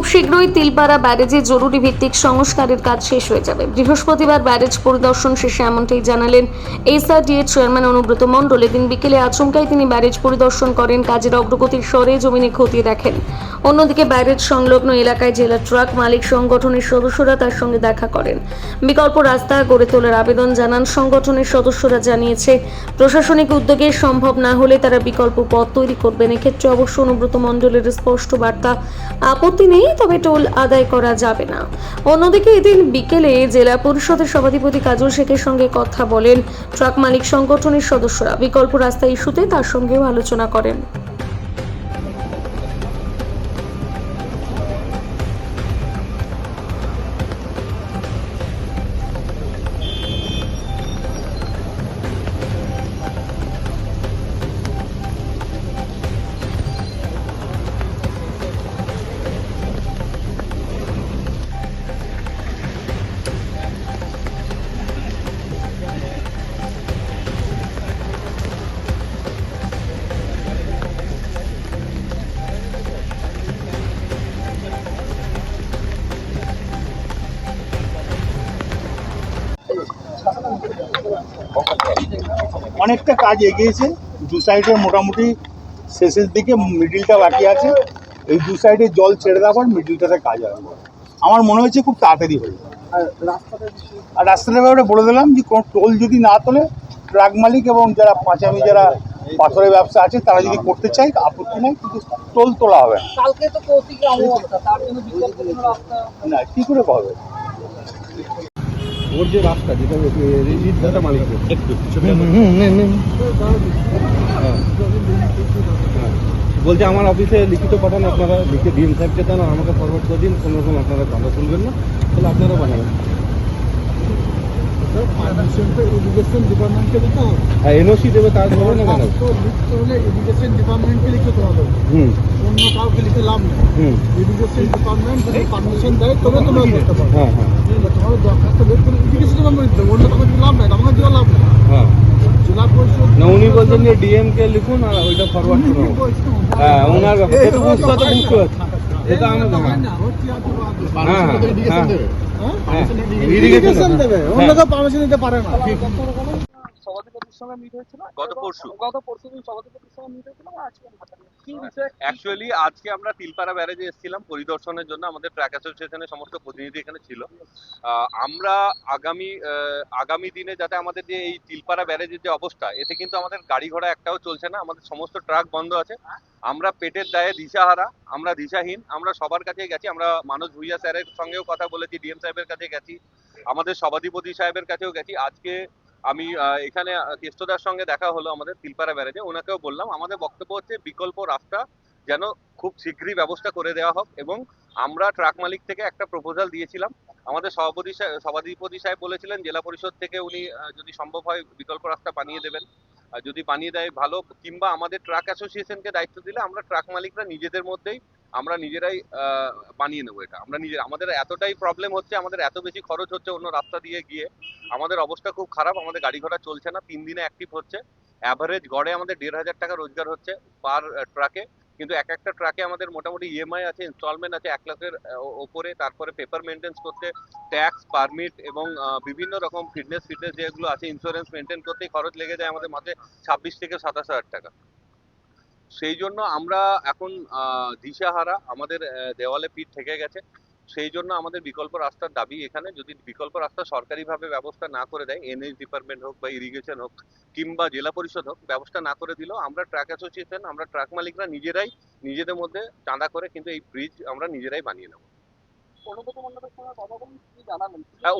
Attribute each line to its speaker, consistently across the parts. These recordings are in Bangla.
Speaker 1: খুব শীঘ্রই তিলপাড়া ব্যারেজে জরুরি ভিত্তিক সংস্কারের কাজ শেষ হয়ে যাবে। বৃহস্পতিবার ব্যারেজ পরিদর্শন শেষে এমনটাই জানালেন এসআরডিএ চেয়ারম্যান অনুব্রত মণ্ডল। এদিন বিকেলে আচমকাই তিনি ব্যারেজ পরিদর্শন করেন, কাজের অগ্রগতির স্বরে জমিনে খতিয়ে দেখেন। অন্যদিকে ব্যারেজ সংলগ্ন এলাকায় জেলা ট্রাক মালিক সংগঠনের সদস্যরা তার সঙ্গে দেখা করেন। বিকল্প রাস্তা গড়ে তোলার আবেদন জানান সংগঠনের সদস্যরা, জানিয়েছে, প্রশাসনিক উদ্যোগে সম্ভব না হলে তারা বিকল্প পথ তৈরি করবেন। এক্ষেত্রে অবশ্য অনুব্রত মণ্ডলের স্পষ্ট বার্তা, আপত্তি নেই তবে টোল আদায় করা যাবে না। অন্যদিকে এদিন বিকেলে জেলা পরিষদের সভাধিপতি কাজল শেখের সঙ্গে কথা বলেন ট্রাক মালিক সংগঠনের সদস্যরা। বিকল্প রাস্তা ইস্যুতে তার সঙ্গেও আলোচনা করেন।
Speaker 2: অনেকটা কাজ এগিয়েছে। দু সাইডে মোটামুটি শেষের দিকে মিডিলটা বাকি আছে। এই দু সাইডে জল ছেড়ে দেওয়ার পর মিডিলটাতে কাজ হবে। আমার মনে হচ্ছে খুব তাড়াতাড়ি হয়ে যাবে। আর রাস্তাটার ব্যাপারে বলে দিলাম যে কোনো টোল যদি না তোলে ট্রাক মালিক এবং যারা পাঁচামি যারা পাথরের ব্যবসা আছে তারা যদি করতে চায় আপত্তি নেই কিন্তু টোল তোলা হবে না। কী করে হবে
Speaker 3: ওর যে রাস্তা যেটা ইটভাটা মালিক একটু বলছে আমার অফিসে লিখিত পাঠান আপনারা লিখে ডিএম সাহেবকে দেন আমাকে ফরওয়ার্ড করে দিন কোনো রকম আপনারা চাঁদা তুলবেন না তাহলে আপনারা বানাবেন। হ্যাঁ এনওসি দেবে তার ধরে না। কেন
Speaker 4: তো লিখতে হলে ইরিগেশন ডিপার্টমেন্টকে লিখতে হবে।
Speaker 3: হুম।
Speaker 4: অন্য কাউকে লিখে লাভ নেই।
Speaker 3: হুম।
Speaker 4: ইরিগেশন ডিপার্টমেন্ট যদি পারমিশন দেয় তবে তোমরা করতে পারো
Speaker 3: হ্যাঁ হ্যাঁ।
Speaker 4: তোমার দরখাস্ত বের করে ইরিগেশন ডিপার্টমেন্ট দিতে হবে। অন্য কাউকে দিলে লাভ
Speaker 3: হ্যাঁ।
Speaker 4: জেলা পরিষদ
Speaker 3: না উনি বলছেন যে ডিএম কে লিখুন আর ওইটা ফরওয়ার্ড করুন। হ্যাঁ ওনার ব্যাপার। বুঝতে তো বুঝতে পারছি এটা আমরা হ্যাঁ হ্যাঁ হ্যাঁ। হ্যাঁ
Speaker 4: ইরিগেশন দেবে। অন্য কেউ পারমিশন দিতে পারে না।
Speaker 5: সভাধিপতির সঙ্গে মিট হয়েছিল
Speaker 6: গত পরশু।
Speaker 5: গত পরশু দিন সভাধিপতির সঙ্গে মিট হয়েছিল আজকে কি বিষয়ে
Speaker 6: অ্যাকচুয়ালি আজকে আমরা তিলপাড়া ব্যারেজে এসেছিলাম পরিদর্শনের জন্য। আমাদের ট্র্যাক অ্যাসোসিয়েশনের সমস্ত প্রতিনিধি এখানে ছিল। আমরা আগামী আগামী দিনে যাতে আমাদের যে এই তিলপাড়া ব্যারেজের যে অবস্থা এতে কিন্তু আমাদের গাড়ি ঘোড়া একটাও চলছে না। আমাদের সমস্ত ট্রাক বন্ধ আছে। আমরা পেটের দায়ে দিশাহারা আমরা দিশাহীন আমরা সবার কাছে গেছি। আমরা মানুষ ভুইয়া স্যারের সঙ্গেও কথা বলেছি ডিএম সাহেবের কাছে গেছি আমাদের সভাধিপতি সাহেবের কাছেও গেছি। আজকে আমি এখানে কেষ্টদার সঙ্গে দেখা হলো আমাদের তিলপাড়া ব্যারেজে। ওনাকেও বললাম, আমাদের বক্তব্য হচ্ছে, বিকল্প রাস্তা যেন খুব শীঘ্রই ব্যবস্থা করে দেওয়া হোক এবং আমরা ট্রাক মালিক থেকে একটা প্রপোজাল দিয়েছিলাম। আমাদের সভাপতি সভাধিপতি সাহেব বলেছিলেন, জেলা পরিষদ থেকে উনি যদি সম্ভব হয় বিকল্প রাস্তা বানিয়ে দেবেন। যদি বানিয়ে দেয় ভালো, কিংবা আমাদের ট্রাক অ্যাসোসিয়েশনকে দায়িত্ব দিলে আমরা ট্রাক মালিকরা নিজেদের মধ্যেই আমরা নিজেরাই বানিয়ে নেব এটা। আমরা নিজের, আমাদের এতটাই প্রবলেম হচ্ছে, আমাদের এত বেশি খরচ হচ্ছে অন্য রাস্তা দিয়ে গিয়ে। আমাদের অবস্থা খুব খারাপ, আমাদের গাড়ি ঘোড়া চলছে না, তিন দিনে অ্যাক্টিভ হচ্ছে। অ্যাভারেজ গড়ে আমাদের দেড় হাজার টাকা রোজগার হচ্ছে পার ট্রাকে কিন্তু এক একটা ট্রাকে আমাদের মোটামুটি ইএমআই আছে ইনস্টলমেন্ট আছে এক লাখের ওপরে। তারপরে পেপার মেনটেন্স করতে ট্যাক্স পারমিট এবং বিভিন্ন রকম ফিটনেস ফিটনেস যেগুলো আছে ইন্স্যুরেন্স মেনটেন করতেই খরচ লেগে যায় আমাদের মাসে ছাব্বিশ থেকে সাতাশ হাজার টাকা। সেই জন্য আমরা এখন দিশাহারা আমাদের দেওয়ালে পিঠ থেকে গেছে। সেই জন্য আমাদের বিকল্প রাস্তার দাবি এখানে। যদি বিকল্প রাস্তা সরকারিভাবে ব্যবস্থা না করে দেয়, এনএইচ ডিপার্টমেন্ট হোক বা ইরিগেশন হোক কিংবা জেলা পরিষদ হোক, ব্যবস্থা না করে দিলেও আমরা ট্রাক অ্যাসোসিয়েশন, আমরা ট্রাক মালিকরা নিজেরাই নিজেদের মধ্যে চাঁদা করে কিন্তু এই ব্রিজ আমরা নিজেরাই বানিয়ে নেব।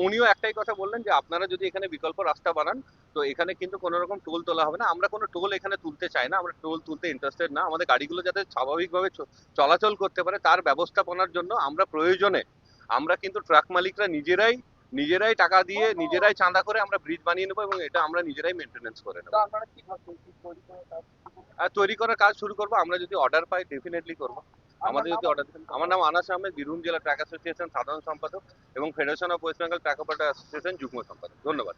Speaker 6: উনিও একটাই কথা বললেন যে আপনারা যদি এখানে বিকল্প রাস্তা বানান তো এখানে কিন্তু কোনো রকম টোল তোলা হবে না। আমরা কোনো টোল এখানে তুলতে চাই না আমরা টোল তুলতে ইন্টারেস্টেড না। আমাদের গাড়িগুলো যাতে স্বাভাবিকভাবে চলাচল করতে পারে তার ব্যবস্থাপনার জন্য আমরা প্রয়োজনে আমরা কিন্তু ট্রাক মালিকরা নিজেরাই নিজেরাই টাকা দিয়ে নিজেরাই চাঁদা করে আমরা ব্রিজ বানিয়ে নেব এবং এটা আমরা নিজেরাই মেনটেনেন্স করে নেব। তৈরি করার কাজ শুরু করব? আমরা যদি অর্ডার পাই ডেফিনেটলি করব। আমাদের যদি অর্ডার আমার নাম আনাস আহমেদ বীরভূম জেলা ট্রাক অ্যাসোসিয়েশন সাধারণ সম্পাদক এবং federation of West Bengal truck operator association যুগ্ম সম্পাদক। ধন্যবাদ।